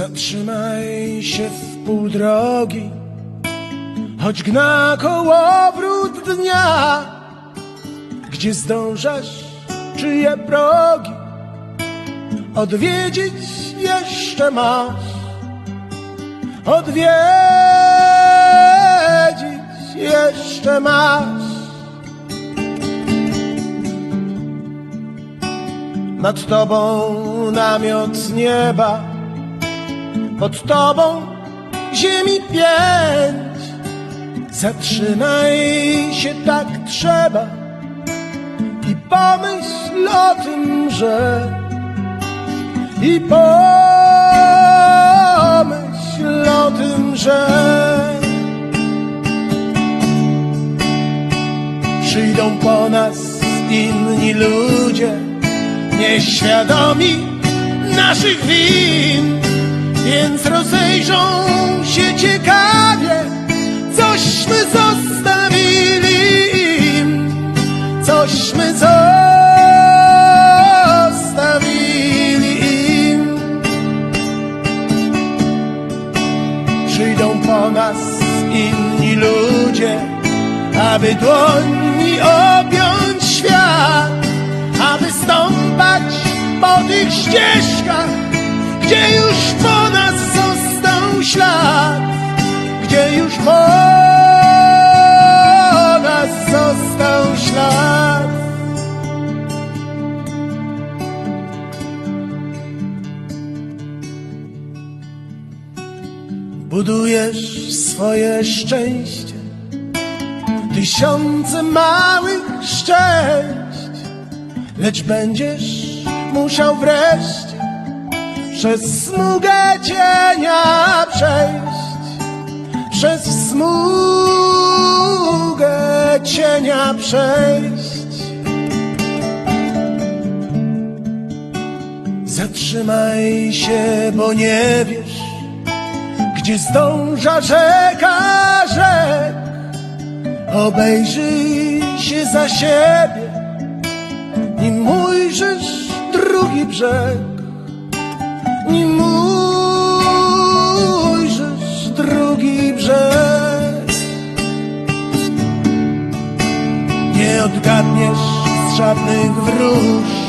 Zatrzymaj się w pół drogi, choć gna kołowrót dnia, gdzie zdążasz czyje progi odwiedzić jeszcze masz, odwiedzić jeszcze masz. Nad tobą namiot nieba, pod tobą ziemi pięć. Zatrzymaj się tak trzeba i pomyśl o tym, że i pomyśl o tym, że przyjdą po nas inni ludzie, nieświadomi naszych win, cośmy zostawili im. Przyjdą po nas inni ludzie, aby dłońmi objąć świat, aby stąpać po tych ścieżkach, gdzie już po nas został ślad, gdzie już po Budujesz swoje szczęście, tysiące małych szczęść, lecz będziesz musiał wreszcie przez smugę cienia przejść, przez smugę cienia przejść. Zatrzymaj się, bo nie wiesz, gdzie zdąża rzeka rzek. Obejrzyj się za siebie, nim ujrzysz drugi brzeg. Nim ujrzysz drugi brzeg. Nie odgadniesz z żadnych wróż,